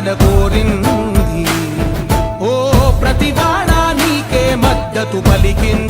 రక్షణ కోరింది. ఓ ప్రతివాణానికే మద్దతు పలికింది.